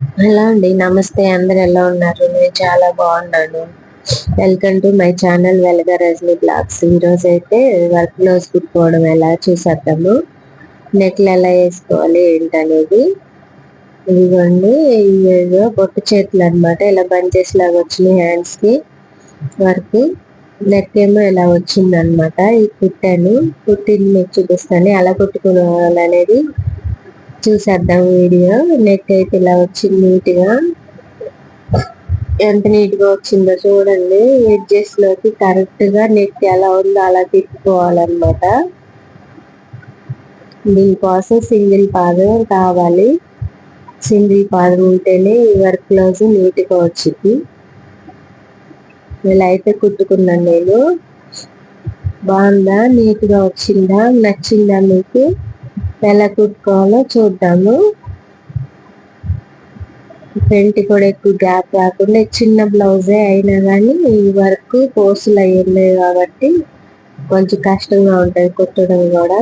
Hello అండి నమస్తే. అందరు ఎలా ఉన్నారు? నేను చాలా బాగున్నాను. వెల్కమ్ టు మై ఛానల్ వెలగ రజనీ బ్లాగ్స్. ఈరోజు అయితే వర్క్ బ్లౌజ్ కుట్టుకోవడం ఎలా చూసేద్దాము. నెట్లు ఎలా వేసుకోవాలి ఏంటనేది. ఇదిగోండి ఇవేదో బొట్టు చేతులు అనమాట ఇలా బంచెస్ లాగా వచ్చినాయి హ్యాండ్స్కి. వర్క్ నెక్ ఏమో ఇలా వచ్చిందనమాట ఇది కుట్టాను. కుట్టింది మీకు చూపిస్తాను. ఎలా కుట్టుకోవాలనేది చూసేద్దాం వీడియో. నెక్ అయితే ఇలా వచ్చింది నీట్గా ఎంత నీట్గా వచ్చిందో చూడండి. ఎడ్జెస్లోకి కరెక్ట్గా నెక్ ఎలా ఉందో అలా తిప్పుకోవాలన్నమాట. దీనికోసం సింగిల్ పాదం కావాలి. సింగిల్ పాదం ఉంటేనే ఈ వర్క్ బ్లౌజ్ నీట్గా వచ్చింది ఇలా అయితే కుట్టుకున్నాను నేను. బాగుందా? నీట్గా వచ్చిందా? నచ్చిందా మీకు? ఎలా కుట్టుకోవాలో చూద్దాము. ఫ్రంట్ కూడా ఎక్కువ గ్యాప్ రాకుండా చిన్న బ్లౌజే అయినా కానీ ఈ వర్క్ పోసులు అయ్యలేదు కాబట్టి కొంచెం కష్టంగా ఉంటుంది కుట్టడం కూడా.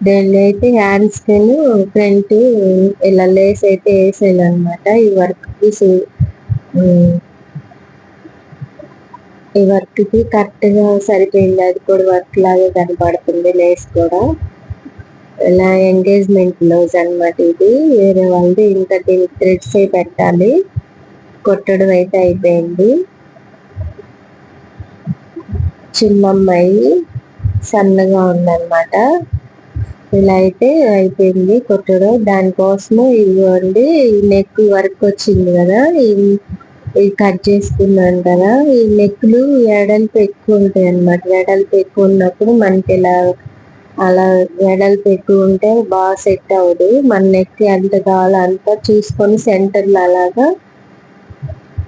దీన్ని అయితే హ్యాండ్స్ కిను ఫ్రంట్ ఇలా లేస్ అయితే వేసాను అనమాట ఈ వర్క్కి ఈ వర్క్కి కరెక్ట్గా సరిపోయింది. అది కూడా వర్క్ లాగా కనపడుతుంది లేస్ కూడా. ఇలా ఎంగేజ్మెంట్ బ్లౌజ్ అనమాట ఇది వేరే వాళ్ళది ఇంకా దీనికి థ్రెడ్స్ అయి పెట్టాలి కొట్టడం అయితే అయిపోయింది. చిన్నమ్మాయి సన్నగా ఉందన్నమాట. ఇలా అయితే అయిపోయింది కొట్టడం. దానికోసము ఇవ్వండి నెక్ వర్క్ వచ్చింది కదా ఇది కట్ చేసుకున్నాను కదా ఈ నెక్లు ఎడల్పు ఎక్కువ ఉంటాయి అనమాట ఎడల్పు ఎక్కువ ఉన్నప్పుడు మనకి ఇలా అలా వెడల్పు ఎక్కువ ఉంటే బాగా సెట్ అవ్వదు మన నెక్ ఎంత కావాలో అంత చూసుకొని సెంటర్లో అలాగా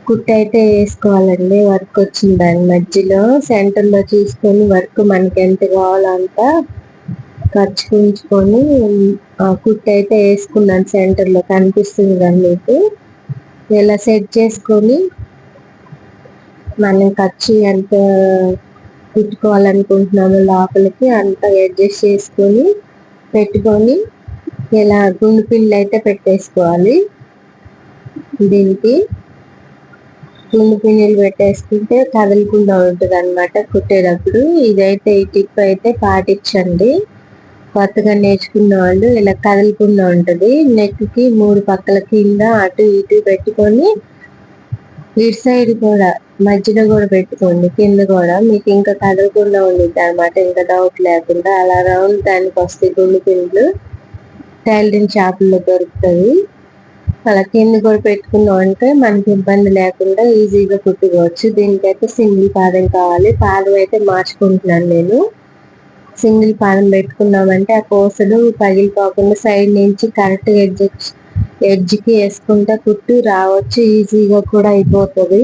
కుట్టి అయితే వేసుకోవాలండి. వర్క్ వచ్చిన దాని మధ్యలో సెంటర్లో చూసుకొని వర్క్ మనకి ఎంత కావాలో అంత ఖర్చు ఉంచుకొని కుట్టి అయితే వేసుకున్నాను సెంటర్లో కనిపిస్తుంది కానీ మీకు? ఇలా సెట్ చేసుకొని మనం ఖర్చు ఎంత కుట్టుకోవాలనుకుంటున్నాము లోపలికి అంతా అడ్జస్ట్ చేసుకొని పెట్టుకొని ఇలా గుండు పిండి అయితే పెట్టేసుకోవాలి. దీనికి గుండు పిండిలు పెట్టేసుకుంటే కదలకుండా ఉంటుంది అనమాట కుట్టేటప్పుడు. ఇదైతే ఈ టిప్ అయితే పాటించండి. కొత్తగా నేర్చుకున్న వాళ్ళు ఇలా కదలకుండా ఉంటుంది. నెక్కి మూడు పక్కల కింద అటు ఇటు పెట్టుకొని ఇటు సైడ్ కూడా మధ్యలో కూడా పెట్టుకోండి. కింద కూడా మీకు ఇంకా కదలకుండా ఉండిద్ది అనమాట ఇంకా డౌట్ లేకుండా అలా రౌండ్ దానికి వస్తే గుండు పిండ్లు టైలరింగ్ షాపుల్లో దొరుకుతుంది అలా కింద కూడా పెట్టుకున్నాం అంటే మనకి ఇబ్బంది లేకుండా ఈజీగా కుట్టుకోవచ్చు. దీనికైతే సింగిల్ పాదం కావాలి. పాదం అయితే మార్చుకుంటున్నాను నేను. సింగిల్ పాదం పెట్టుకున్నామంటే ఆ కోసలు పగిలిపోకుండా సైడ్ నుంచి కరెక్ట్ ఎడ్జ్ ఎడ్జ్కి వేసుకుంటే కుట్టు రావచ్చు. ఈజీగా కూడా అయిపోతుంది.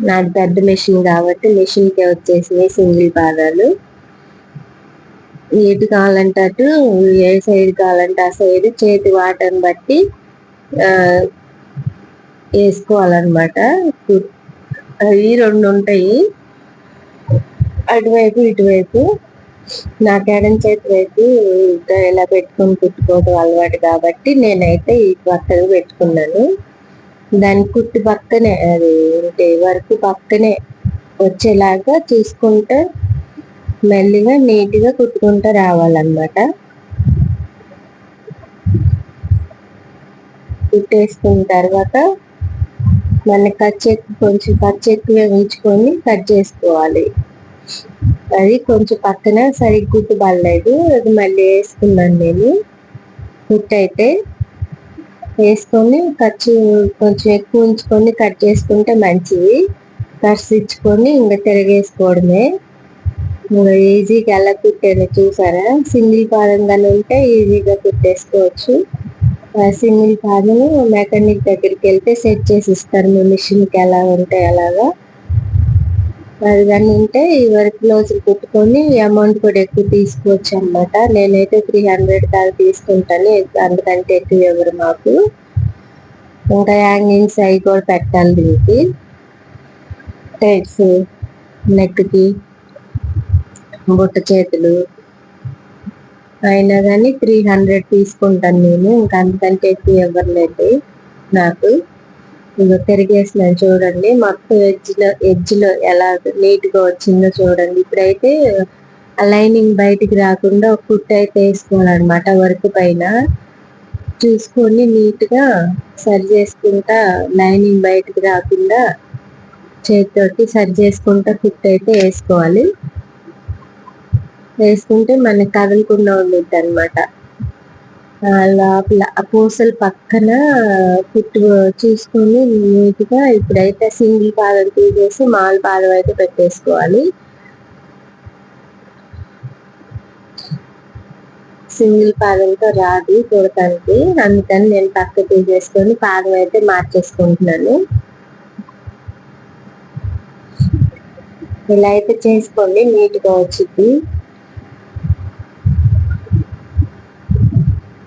నాకు పెద్ద మెషిన్ కాబట్టి మెషిన్కి వచ్చేసినాయి సింగిల్ పాదాలు. ఏటు కావాలంటే అటు ఏ సైడ్ కావాలంటే ఆ సైడ్ చేతి వాటర్ని బట్టి వేసుకోవాలన్నమాట. అవి రెండు ఉంటాయి. అటువైపు ఇటువైపు. నాకు కేడం చేతి వైపు ఇలా పెట్టుకొని కుట్టుకోవడం అలవాటు కాబట్టి నేనైతే ఈ పక్కన పెట్టుకున్నాను. దాని కుట్టు పక్కనే అది అంటే వరకు పక్కనే వచ్చేలాగా చూసుకుంటే మెల్లిగా నీట్గా కుట్టుకుంటూ రావాలన్నమాట. కుట్టేసుకున్న తర్వాత మన కచ్చెక్కు కొంచెం కచ్చెక్కుగా ఉంచుకొని కట్ చేసుకోవాలి. అది కొంచెం పక్కన సరిగ్గా కుట్టు పడలేదు అది మళ్ళీ వేసుకున్నాను నేను. కుట్టయితే వేసుకొని ఖర్చు కొంచెం ఎక్కువ ఉంచుకొని కట్ చేసుకుంటే మంచిది. కట్స్ ఇచ్చుకొని ఇంకా తిరగేసుకోవడమే. ఇంకా ఈజీగా ఎలా కుట్టాను చూసారా? సింగిల్ పాదంగానే ఉంటే ఈజీగా కుట్టేసుకోవచ్చు. సింగిల్ పాదము మెకానిక్ దగ్గరికి వెళ్తే సెట్ చేసి ఇస్తారు. మీ మిషన్కి ఎలా ఉంటే అలాగా. అది కానీ ఉంటే ఈ వరకు బ్లౌజులు కుట్టుకొని అమౌంట్ కూడా ఎక్కువ తీసుకోవచ్చు అనమాట నేనైతే త్రీ హండ్రెడ్ దాకా తీసుకుంటాను. అందుకంటే ఎక్కువ ఎవరు మాకు. ఇంకా హ్యాంగింగ్స్ అవి కూడా పెట్టాలి దీనికి. టైట్స్ నెక్కి బుట్ట చేతులు. అయినా కానీ త్రీ హండ్రెడ్ తీసుకుంటాను నేను. ఇంకా అంతకంటే ఎక్కువ ఇవ్వలేదు నాకు. ఇంకా తిరిగేసినాను చూడండి. మొత్తం ఎడ్జ్ ఎడ్జ్లో ఎలా నీట్గా వచ్చిందో చూడండి. ఇప్పుడైతే ఆ లైనింగ్ బయటికి రాకుండా ఒక కుట్ అయితే వేసుకోవాలన్నమాట వర్క్ పైన. చూసుకొని నీట్గా సరి చేసుకుంటా లైనింగ్ బయటికి రాకుండా చేతితోటి సరి చేసుకుంటా కుట్ అయితే వేసుకోవాలి. వేసుకుంటే మనకి కదలకుండా ఉండిద్ది అనమాట లోపల పూసల పక్కన కుట్టు చూసుకొని నీట్గా ఇప్పుడైతే సింగిల్ పాదం తీసేసి మాల్ పాదం అయితే పెట్టేసుకోవాలి. సింగిల్ పాదంతో రాదు కుడతానికి అందుకని నేను పక్క తీసేసుకొని పాదం అయితే మార్చేసుకుంటున్నాను. ఇలా అయితే చేసుకోండి నీట్గా వచ్చింది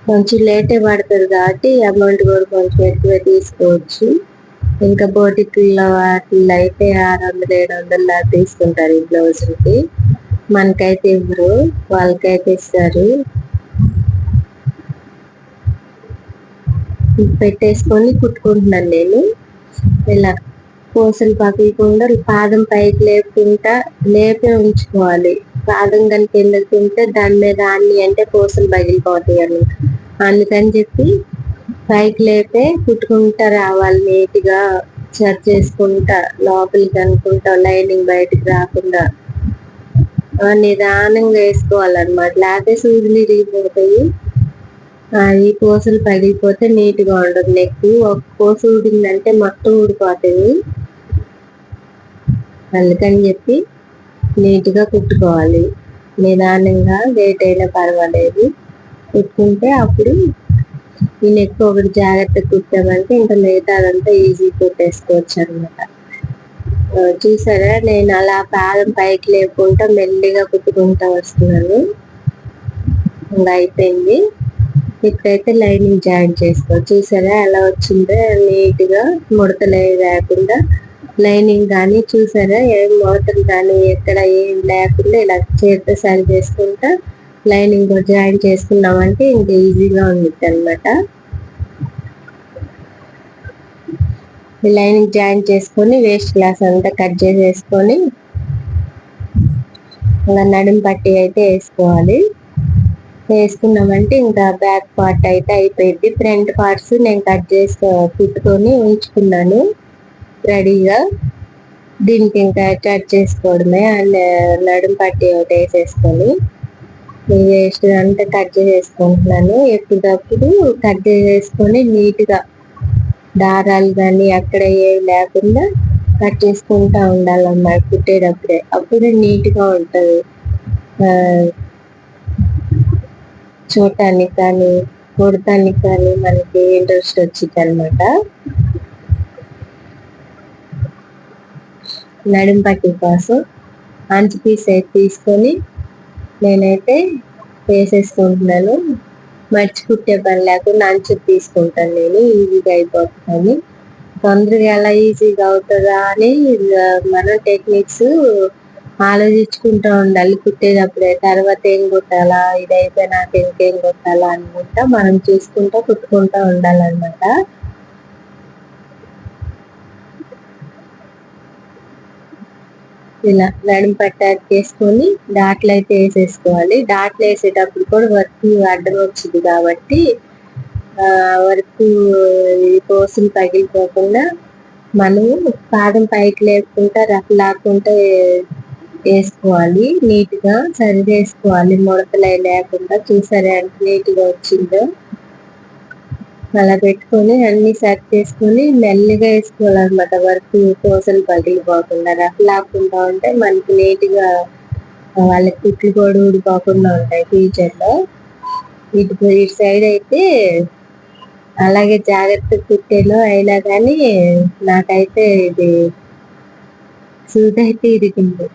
కొంచెం లేటే పడుతుంది కాబట్టి అమౌంట్ కూడా కొంచెం ఎక్కువ తీసుకోవచ్చు. ఇంకా బోటిక్లో వాటిల్లో అయితే ఆరు వందలు ఏడు వందలు దాకా తీసుకుంటారు ఈ బ్లౌజులకి మనకైతే ఇవ్వరు వాళ్ళకైతే ఇస్తారు. పెట్టేసుకొని కుట్టుకుంటున్నాను నేను. ఇలా పూసలు పగలకుండా పాదం పైకి లేపుకుంటా లేపే ఉంచుకోవాలి. పాదం కనుక కిందకి తింటే దాని మీద అన్ని అంటే పూసలు పగిలిపోతాయి అని అందుకని చెప్పి పైకి లేపే కుట్టుకుంటా రావాలి నీట్గా సెర్చ్ చేసుకుంటా లోపలికి అనుకుంటా లైనింగ్ బయటకు రాకుండా. నిదానంగా వేసుకోవాలన్నమాట. లేకపోతే సూదులు ఇరిగిపోతాయి. ఈ పూసలు పగిలిపోతే నీట్గా ఉండదు. నెక్ ఒక పూస ఊడిందంటే మొత్తం ఊడిపోతుంది. అందుకని చెప్పి నీట్గా కుట్టుకోవాలి. నిదానంగా లేట్ అయినా పర్వాలేదు. కుట్టుకుంటే అప్పుడు ఈ నెక్ ఒకటి జాగ్రత్త కుట్టామంటే ఇంకా మిగతా అదంతా ఈజీ కుట్టేసుకోవచ్చు అనమాట చూసారా? నేను అలా పాదం పైకి లేకుండా మెల్లిగా కుట్టుకుంటా వస్తున్నాను. ఇంకా అయిపోయింది. ఇప్పుడైతే లైనింగ్ జాయిన్ చేసుకో చూసారా? ఎలా వచ్చిందో? నీట్గా ముడతలే లేకుండా లైనింగ్ కానీ చూసారా? ఏం ముడతలు కానీ ఎక్కడ ఏం లేకుండా ఇలా చేతితో సరి చేసుకుంటా లైనింగ్ జాయిన్ చేసుకున్నామంటే ఇంకా ఈజీగా ఉండిద్ది అనమాట లైనింగ్ జాయిన్ చేసుకొని వేస్ట్ క్లాస్ అంతా కట్ చేసేసుకొని ఇంకా నడుం పట్టి అయితే వేసుకోవాలి. వేసుకున్నామంటే ఇంకా బ్యాక్ పార్ట్ అయితే అయిపోయింది. ఫ్రంట్ పార్ట్స్ నేను కట్ చేసుకో కుట్టుకొని ఉంచుకున్నాను రెడీగా దీనికి ఇంకా చట్ చేసుకోవడమే. అండ్ నడుం పట్టి ఒకటి వేసేసుకొని వేస్ట్ అంతా కట్ చేసేసుకుంటున్నాను ఎప్పటికప్పుడు కట్ చేసుకొని నీట్గా దారాలు కానీ అక్కడ ఏవి లేకుండా కట్ చేసుకుంటా ఉండాలన్నమాట కుట్టేటప్పుడే. అప్పుడే నీట్గా ఉంటుంది. చూడటానికి కానీ కుడటానికి కానీ మనకి ఇంట్రెస్ట్ వచ్చింది అనమాట నడుం పట్టి కోసం అంచు పీస్ అయితే తీసుకొని నేనైతే వేసేసుకుంటున్నాను మర్చి కుట్టే పని లేకుండా అంచు తీసుకుంటాను నేను. ఈజీగా అయిపోతుందని. తొందరగా ఎలా ఈజీగా అవుతుందా అని మన టెక్నిక్స్ ఆలోచించుకుంటూ ఉండాలి. కుట్టేటప్పుడే తర్వాత ఏం కుట్టాలా ఇదైతే నాకు ఇంకేం కుట్టాలా అనుకుంటా మనం చూసుకుంటూ కుట్టుకుంటూ ఉండాలన్నమాట. ఇలా నడుము పట్టాకి వేసుకొని డాట్లు అయితే వేసేసుకోవాలి. డాట్లు వేసేటప్పుడు కూడా వర్క్ అడ్డం వచ్చింది కాబట్టి వర్క్ పోసులు పగిలిపోకుండా మనము పాదం పైకి లేకుండా రఫ్ లేకుండా వేసుకోవాలి. నీట్గా సరి చేసుకోవాలి ముడతలు లేకుండా చూసారా ఎంత నీట్గా వచ్చిందో. అలా పెట్టుకొని అన్ని సెట్ చేసుకొని మెల్లిగా వేసుకోవాలన్నమాట. వర్క్ పూసలు పగిలిపోకుండా రఫ్ లాక్కుండా ఉంటే మనకి నీట్గా వాళ్ళకి కుట్లు కూడా ఊడిపోకుండా ఉంటాయి ఫ్యూచర్లో ఇటు ఇటు సైడ్ అయితే అలాగే జాగ్రత్త కుట్టేలో అయినా కానీ నాకైతే ఇది సూట్ అయితే ఇరిగింది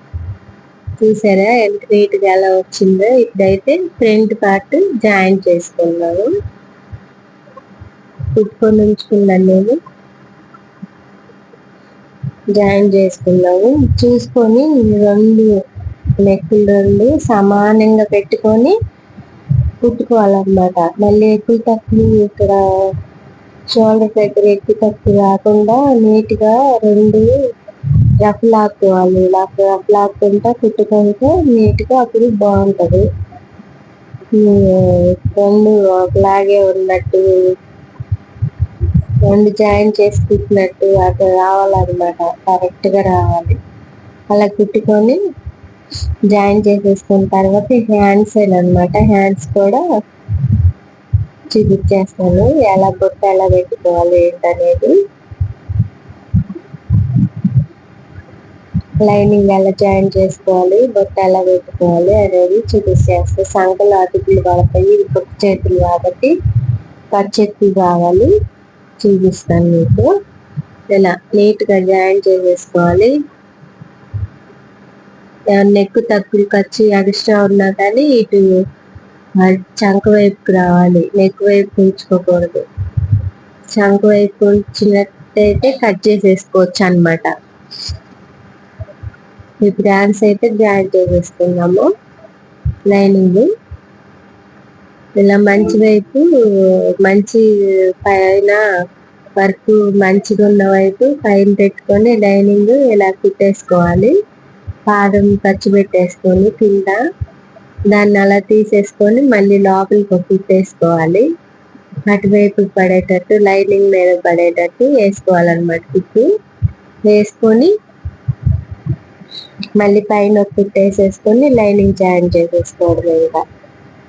చూసారా ఎంత నీట్గా ఎలా వచ్చిందో. ఇప్పుడైతే ఫ్రంట్ పార్ట్ జాయిన్ చేసుకున్నాను. కుట్టుకొని ఉంచుకున్నాను నేను జాయిన్ చేసుకున్నాము. చూసుకొని రెండు నెక్కులు రెండు సమానంగా పెట్టుకొని కుట్టుకోవాలన్నమాట. మళ్ళీ ఎక్కువ తక్కువ ఇక్కడ షోల్డర్ దగ్గర ఎక్కువ తక్కువ రాకుండా నీట్గా రెండు రఫ్ లాక్కోవాలి రఫ్ లాక్కుంటా కుట్టుకుంటే నీట్గా అప్పుడు బాగుంటుంది. రెండు ఒకలాగే ఉన్నట్టు రెండు జాయిన్ చేసి కుట్టినట్టు అట్లా రావాలన్నమాట కరెక్ట్గా రావాలి. అలా కుట్టుకొని జాయిన్ చేసేసుకున్న తర్వాత హ్యాండ్స్ అనమాట హ్యాండ్స్ కూడా చూపించేస్తాను. ఎలా బొట్ట ఎలా పెట్టుకోవాలి ఏంటనేది. లైనింగ్ ఎలా జాయిన్ చేసుకోవాలి బొట్ట ఎలా పెట్టుకోవాలి అనేది చూపించేస్తాను. సంకలు అతుకులు పడతాయి బొట్ట చేతులు కాబట్టి పచ్చెత్తులు కావాలి. చూపిస్తాను మీకు. ఇలా నీట్గా జాయిన్ చేసేసుకోవాలి. నెక్ తక్కువ ఖర్చు ఎక్స్ట్రా ఉన్నా కానీ ఇటు చంక వైపుకి రావాలి. నెక్ వైపు ఉంచుకోకూడదు. చంక వైపు ఉంచినట్టయితే కట్ చేసేసుకోవచ్చు అనమాట ఇప్పుడు హ్యాండ్స్ అయితే జాయిన్ చేసేసుకున్నాము లైనింగ్ ఇలా మంచి వైపు మంచి పైన వర్క్ మంచిగా ఉన్న వైపు పైన పెట్టుకొని లైనింగ్ ఇలా కుట్టేసుకోవాలి పాదం ఖర్చు పెట్టేసుకొని కింద దాన్ని అలా తీసేసుకొని మళ్ళీ లోపలికి కుట్టేసుకోవాలి అటువైపు పడేటట్టు లైనింగ్ మీద పడేటట్టు వేసుకోవాలన్నమాట కుట్టు వేసుకొని మళ్ళీ పైన కుట్టేసేసుకొని లైనింగ్ జాయిన్ చేసేసుకోవడం ఇంకా.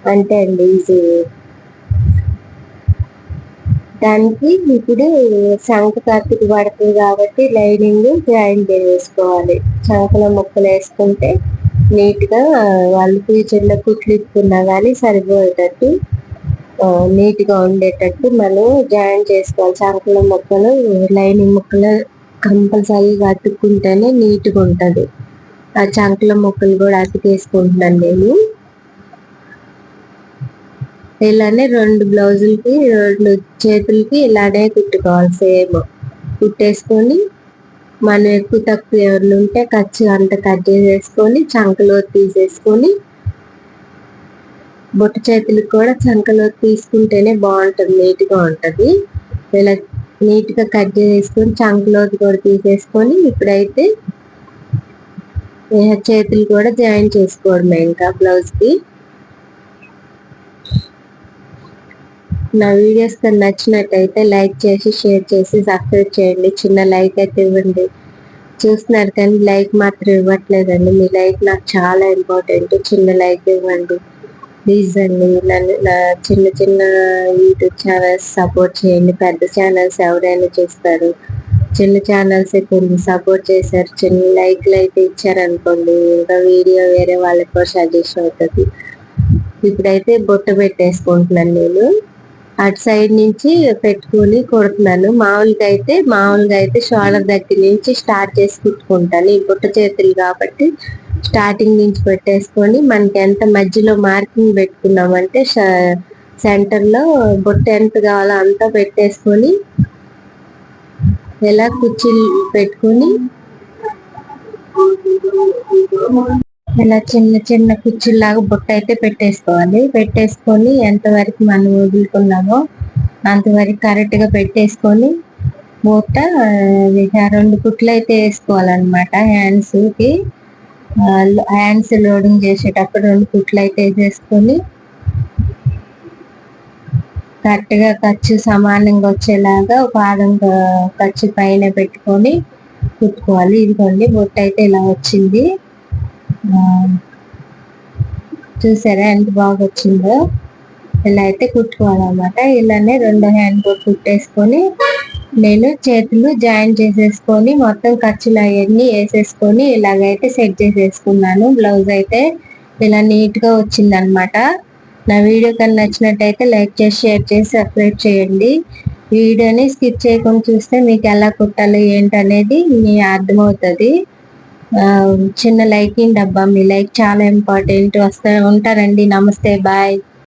అంతే అండి ఈజీ దానికి ఇప్పుడు శంఖ కత్తికి పడుతుంది కాబట్టి లైనింగ్ జాయిన్ వేసుకోవాలి శంఖలో ముక్కలు వేసుకుంటే నీట్గా వాళ్ళు ఫ్యూచర్ కుట్లు ఇప్పుకున్నా కానీ సరిపోయేటట్టు నీట్గా ఉండేటట్టు మనం జాయిన్ చేసుకోవాలి. శంఖల ముక్కలు లైనింగ్ ముక్కలు కంపల్సరీగా అతుక్కుంటేనే నీట్గా ఉంటుంది. ఆ చంకల ముక్కలు కూడా అతికేసుకుంటున్నాను నేను. ఇలానే రెండు బ్లౌజులకి రెండు చేతులకి ఇలానే కుట్టుకోవాలి సేమ్. కుట్టేసుకొని మనం ఎక్కువ తక్కువ ఎవరిని ఉంటే ఖర్చు అంత కట్ చేసేసుకొని చంకలో తీసేసుకొని బుట్ట చేతులకు కూడా చంకలో తీసుకుంటేనే బాగుంటుంది నీట్గా ఉంటుంది. ఇలా నీట్గా కట్ చేసేసుకొని చంకలో కూడా తీసేసుకొని ఇప్పుడైతే చేతులు కూడా జాయిన్ చేసుకోవడమే ఇంకా బ్లౌజ్కి. నా వీడియోస్ కానీ నచ్చినట్టయితే లైక్ చేసి షేర్ చేసి సబ్స్క్రైబ్ చేయండి. చిన్న లైక్ అయితే ఇవ్వండి. చూస్తున్నారు కానీ లైక్ మాత్రం ఇవ్వట్లేదండి. మీ లైక్ నాకు చాలా ఇంపార్టెంట్. చిన్న లైక్ ఇవ్వండి. ప్లీజ్ అండి నన్ను నా చిన్న చిన్న యూట్యూబ్ ఛానల్స్ సపోర్ట్ చేయండి. పెద్ద ఛానల్స్ ఎవరైనా చూస్తారు. చిన్న ఛానల్స్ కొంచెం సపోర్ట్ చేశారు? చిన్న లైక్లు అయితే ఇచ్చారనుకోండి. ఇంకా వీడియో వేరే వాళ్ళకి సజెషన్ అవుతుంది. ఇప్పుడైతే బొట్ట పెట్టేసుకుంటున్నాను నేను. అటు సైడ్ నుంచి పెట్టుకుని కుడుతున్నాను. మామూలుగా అయితే మామూలుగా అయితే షోల్డర్ దగ్గర నుంచి స్టార్ట్ చేసి కుట్టుకుంటాను. ఈ బుట్ట చేతులు కాబట్టి స్టార్టింగ్ నుంచి పెట్టేసుకొని మనకి ఎంత మధ్యలో మార్కింగ్ పెట్టుకున్నామంటే సెంటర్లో బుట్ట ఎంత కావాలో అంతా పెట్టేసుకొని ఎలా కుర్చీలు పెట్టుకొని ఇలా చిన్న చిన్న కుచ్చుల్లాగా బుట్ట అయితే పెట్టేసుకోవాలి. పెట్టేసుకొని ఎంతవరకు మనం వదులుకున్నామో అంతవరకు కరెక్ట్గా పెట్టేసుకొని బుట్ట రెండు కుట్లు అయితే వేసుకోవాలన్నమాట హ్యాండ్స్కి. హ్యాండ్స్ లోడింగ్ చేసేటప్పుడు రెండు కుట్లు అయితే వేసేసుకొని కరెక్ట్గా ఖర్చు సమానంగా వచ్చేలాగా పాదం ఖర్చు పైన పెట్టుకొని కుట్టుకోవాలి. ఇదిగోండి బొట్టు అయితే ఇలా వచ్చింది. చూసారా ఎంత బాగా వచ్చిందో ఇలా అయితే కుట్టుకోవాలన్నమాట. ఇలానే రెండు హ్యాండ్ బోట్ కుట్టేసుకొని నేను చేతులు జాయిన్ చేసేసుకొని మొత్తం ఖర్చులు అవన్నీ వేసేసుకొని ఇలాగైతే సెట్ చేసేసుకున్నాను. బ్లౌజ్ అయితే ఇలా నీట్గా వచ్చిందనమాట నా వీడియో కానీ నచ్చినట్టయితే లైక్ చేసి షేర్ చేసి సబ్స్క్రైబ్ చేయండి. వీడియోని స్కిప్ చేయకుండా చూస్తే మీకు ఎలా కుట్టాలి ఏంటనేది మీ అర్థమవుతుంది. చిన్న లైకింగ్ డబ్బా మీ లైక్ చాలా ఇంపార్టెంట్. వస్తే ఉంటారండి. నమస్తే బాయ్.